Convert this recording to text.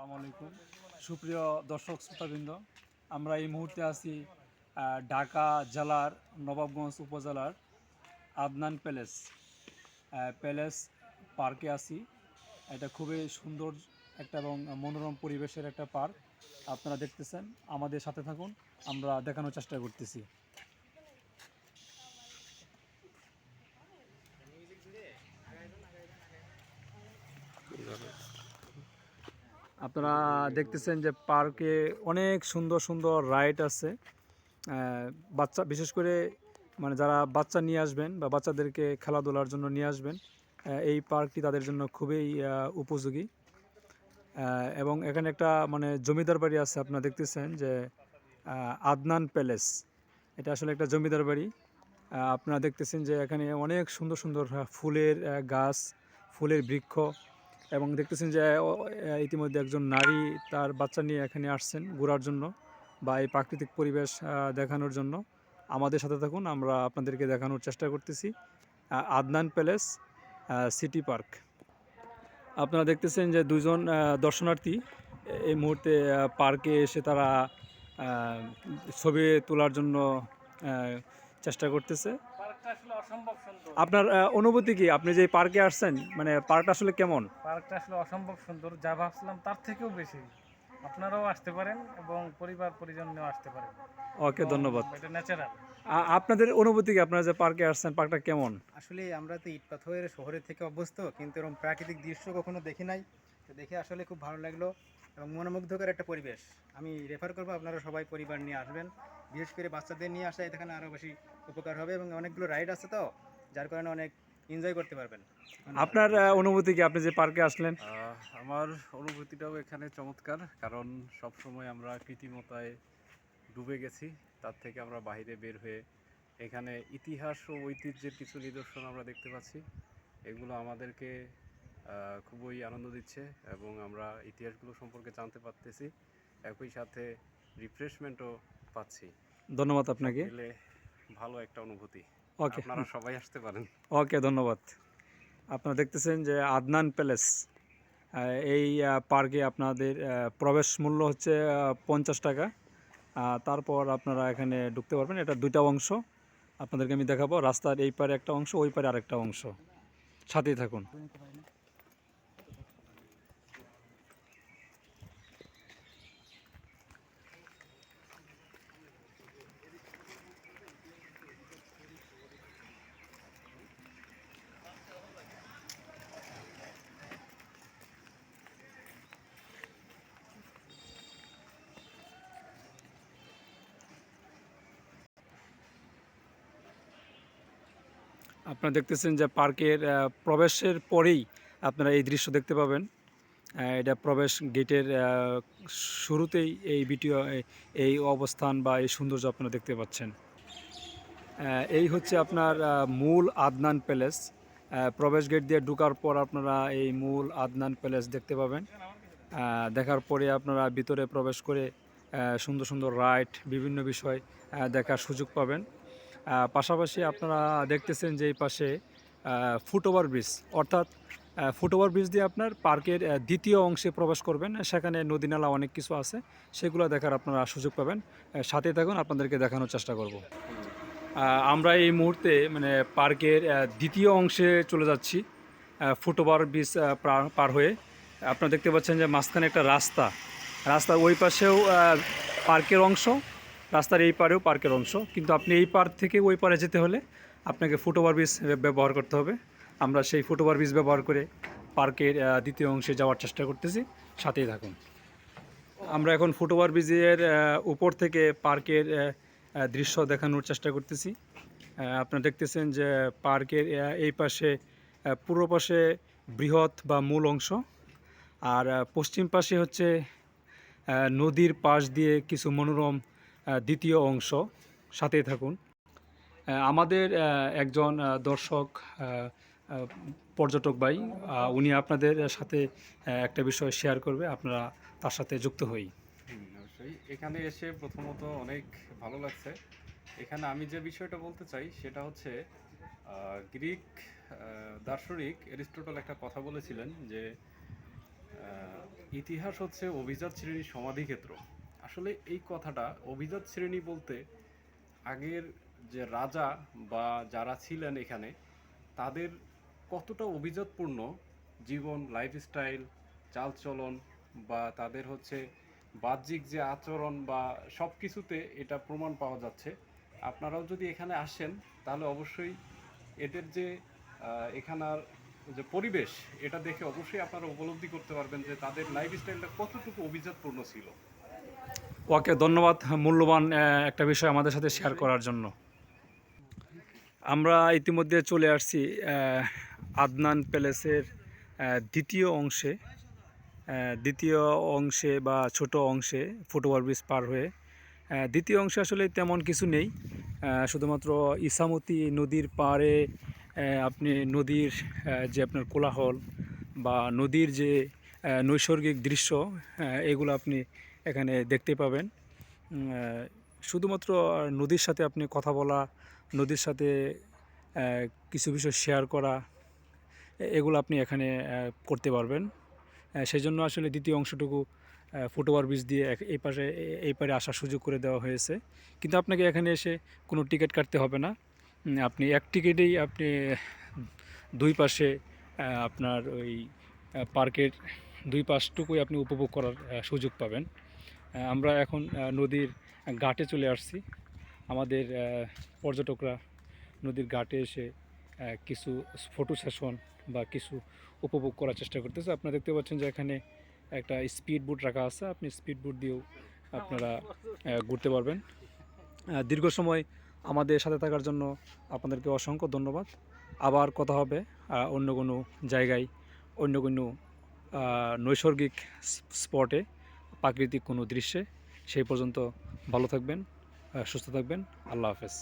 আসসালামু আলাইকুম। সুপ্রিয় দর্শক শ্রোতাবৃন্দ, আমরা এই মুহূর্তে আছি ঢাকা জেলার নবাবগঞ্জ উপজেলার আদনান প্যালেস প্যালেস পার্কে আছি। এটা খুবই সুন্দর একটা এবং মনোরম পরিবেশের একটা পার্ক, আপনারা দেখতেছেন। আমাদের সাথে থাকুন, আমরা দেখানোর চেষ্টা করতেছি। আপনারা দেখতেছেন যে পার্কে অনেক সুন্দর সুন্দর রাইড আছে। বাচ্চা, বিশেষ করে মানে যারা বাচ্চা নিয়ে আসবেন বা বাচ্চাদেরকে খেলাধুলার জন্য নিয়ে আসবেন এই পার্কটি তাদের জন্য খুবই উপযোগী। এবং এখানে একটা মানে জমিদার বাড়ি আছে, আপনারা দেখতেছেন যে আদনান প্যালেস। এটা আসলে একটা জমিদার বাড়ি। আপনারা দেখতেছেন যে এখানে অনেক সুন্দর সুন্দর ফুলের গাছ, ফুলের বৃক্ষ। এবং দেখতেছেন যে ইতিমধ্যে একজন নারী তার বাচ্চা নিয়ে এখানে আসছেন ঘোরার জন্য বা এই প্রাকৃতিক পরিবেশ দেখানোর জন্য। আমাদের সাথে থাকুন, আমরা আপনাদেরকে দেখানোর চেষ্টা করতেছি। Adnan palace city park. আপনারা দেখতেছেন যে দুজন দর্শনার্থী এই মুহূর্তে পার্কে এসে তারা ছবি তোলার জন্য চেষ্টা করতেছে। পার্কটা আসলে অসম্ভব সুন্দর। আপনার অনুভূতি কি? আপনি যে পার্কে আসছেন মানে পার্কটা আসলে কেমন? পার্কটা আসলে অসম্ভব সুন্দর যা ভাবছিলাম তার থেকেও বেশি। আপনারাও আসতে পারেন এবং পরিবার পরিজন নিয়েও আসতে পারেন। ওকে ধন্যবাদ। এটা ন্যাচারাল আপনাদের অনুভূতি কি? আপনারা যে পার্কে আসছেন পার্কটা কেমন? আসলে আমরা তো ইট পাথরের শহরের থেকে অভ্যস্ত কিন্তু এরকম প্রাকৃতিক দৃশ্য কখনো দেখি নাই। তো দেখে আসলে খুব ভালো লাগল। এবং মনোমুগ্ধকর একটা পরিবেশ। আমি রেফার করব আপনারা সবাই পরিবার নিয়ে আসবেন। বিশেষ করে বাচ্চাদের নিয়ে আসা এখানে আরও বেশি উপকার হবে এবং অনেকগুলো রাইড আছে তো যার কারণে অনেক এনজয় করতে পারবেন। আপনার অনুভূতি কি? আপনি যে পার্কে আসলেন। আমার অনুভূতিটাও এখানে চমৎকার কারণ সব সময় আমরা কৃত্রিমতায় ডুবে গেছি। তার থেকে আমরা বাইরে বের হয়ে এখানে ইতিহাস ও ঐতিহ্যের কিছু নিদর্শন আমরা দেখতে পাচ্ছি। এগুলো আমাদেরকে খুবই আনন্দ দিচ্ছে এবং আমরা ইতিহাসগুলো সম্পর্কে জানতে পারতেছি। একই সাথে রিফ্রেশমেন্টও পাচ্ছি। ধন্যবাদ আপনাকে। ভালো একটা অনুভূতি। ওকে আপনারা সবাই আসতে পারেন। ওকে ধন্যবাদ। আপনারা দেখতেছেন যে আদনান প্যালেস এই পার্কে আপনাদের প্রবেশ মূল্য হচ্ছে পঞ্চাশ টাকা। তারপর আপনারা এখানে ঢুকতে পারবেন। এটা দুইটা অংশ। আপনাদেরকে আমি দেখাবো। রাস্তার এই পারে একটা অংশ ওই পারে আরেকটা অংশ। সাথেই থাকুন। আপনারা দেখতেছেন যে পার্কের প্রবেশের পরেই আপনারা এই দৃশ্য দেখতে পাবেন। এটা প্রবেশ গেটের শুরুতেই এই ভিডিও এই- অবস্থান বা এই সৌন্দর্য আপনারা দেখতে পাচ্ছেন। এই হচ্ছে আপনার মূল আদনান প্যালেস। প্রবেশ গেট দিয়ে ঢোকার পর আপনারা এই মূল আদনান প্যালেস দেখতে পাবেন। দেখার পরে আপনারা ভিতরে প্রবেশ করে সুন্দর সুন্দর রাইড বিভিন্ন বিষয় দেখার সুযোগ পাবেন। পাশাপাশি আপনারা দেখতেছেন যে এই পাশে ফুটওভার ব্রিজ। অর্থাৎ ফুটওভার ব্রিজ দিয়ে আপনার পার্কের দ্বিতীয় অংশে প্রবেশ করবেন। সেখানে নদী নালা অনেক কিছু আছে। সেগুলো দেখার আপনারা সুযোগ পাবেন। সাথে থাকুন, আপনাদেরকে দেখানোর চেষ্টা করব। আমরা এই মুহূর্তে মানে পার্কের দ্বিতীয় অংশে চলে যাচ্ছি ফুটওভার ব্রিজ পার- পার হয়ে। আপনারা দেখতে পাচ্ছেন যে মাঝখানে একটা রাস্তা। রাস্তার ওই পাশেও পার্কের অংশ। রাস্তার এই পারেও পার্কের অংশ। কিন্তু আপনি এই পার থেকে ওই পারে যেতে হলে আপনাকে ফুটওভার ব্রিজ ব্যবহার করতে হবে। আমরা সেই ফুটওভার ব্রিজ ব্যবহার করে পার্কের দ্বিতীয় অংশে যাওয়ার চেষ্টা করতেছি। সাথেই থাকুন। আমরা এখন ফুটওভার ব্রিজের উপর থেকে পার্কের দৃশ্য দেখানোর চেষ্টা করতেছি। আপনারা দেখতেছেন যে পার্কের এই পাশে পূর্ব পাশে বৃহৎ বা মূল অংশ। আর পশ্চিম পাশে হচ্ছে নদীর পাশ দিয়ে কিছু মনোরম দ্বিতীয় অংশ। সাথেই থাকুন। আমাদের একজন দর্শক পর্যটক ভাই উনি আপনাদের সাথে একটা বিষয় শেয়ার করবে। আপনারা তার সাথে যুক্ত হই। অবশ্যই। এখানে এসে প্রথমত অনেক ভালো লাগছে। এখানে আমি যে বিষয়টা বলতে চাই, সেটা হচ্ছে গ্রিক দার্শনিক এরিস্টোটল একটা কথা বলেছিলেন যে ইতিহাস হচ্ছে অভিজাত শ্রেণির সমাধিক্ষেত্র। আসলে এই কথাটা অভিজাত শ্রেণি বলতে আগের যে রাজা বা যারা ছিলেন এখানে, তাদের কতটা অভিজাতপূর্ণ জীবন লাইফস্টাইল চালচলন বা তাদের হচ্ছে বাহ্যিক যে আচরণ বা সব কিছুতে এটা প্রমাণ পাওয়া যাচ্ছে। আপনারাও যদি এখানে আসেন, তাহলে অবশ্যই এদের যে এখানার যে পরিবেশ, এটা দেখে অবশ্যই আপনারা উপলব্ধি করতে পারবেন যে তাদের লাইফস্টাইলটা কতটুকু অভিজাতপূর্ণ ছিল। ওকে ধন্যবাদ মূল্যবান একটা বিষয় আমাদের সাথে শেয়ার করার জন্য। আমরা ইতিমধ্যে চলে আসছি আদনান প্যালেসের দ্বিতীয় অংশে দ্বিতীয় অংশে বা ছোট অংশে ফুটওভার ব্রিজ পার হয়ে। দ্বিতীয় অংশে আসলে তেমন কিছু নেই শুধুমাত্র ইসামতি নদীর পাড়ে আপনি নদীর যে আপনার কোলাহল বা নদীর যে নৈসর্গিক দৃশ্য এগুলো আপনি এখানে দেখতে পাবেন। শুধুমাত্র নদীর সাথে আপনি কথা বলা, নদীর সাথে কিছু বিষয় শেয়ার করা, এগুলো আপনি এখানে করতে পারবেন। সেই জন্য আসলে দ্বিতীয় অংশটুকু ফুটওভার ব্রিজ দিয়ে এই পাশে এই পারে আসার সুযোগ করে দেওয়া হয়েছে। কিন্তু আপনাকে এখানে এসে কোনো টিকিট কাটতে হবে না। আপনি এক টিকিটেই আপনি দুই পাশে আপনার ওই পার্কের দুই পাশটুকুই আপনি উপভোগ করার সুযোগ পাবেন। আমরা এখন নদীর ঘাটে চলে আসছি। আমাদের পর্যটকরা নদীর ঘাটে এসে কিছু ফটো সেশন বা কিছু উপভোগ করার চেষ্টা করতেছে। আপনারা দেখতে পাচ্ছেন যে এখানে একটা স্পিড বোট রাখা আছে। আপনি স্পিড বোট দিয়েও আপনারা ঘুরতে পারবেন। দীর্ঘ সময় আমাদের সাথে থাকার জন্য আপনাদেরকে অসংখ্য ধন্যবাদ। আবার কথা হবে অন্য কোনো জায়গায়, অন্য কোনো নৈসর্গিক স্পটে প্রাকৃতিক কোনো দৃশ্যে সেই পর্যন্ত ভালো থাকবেন সুস্থ থাকবেন আল্লাহ হাফেজ।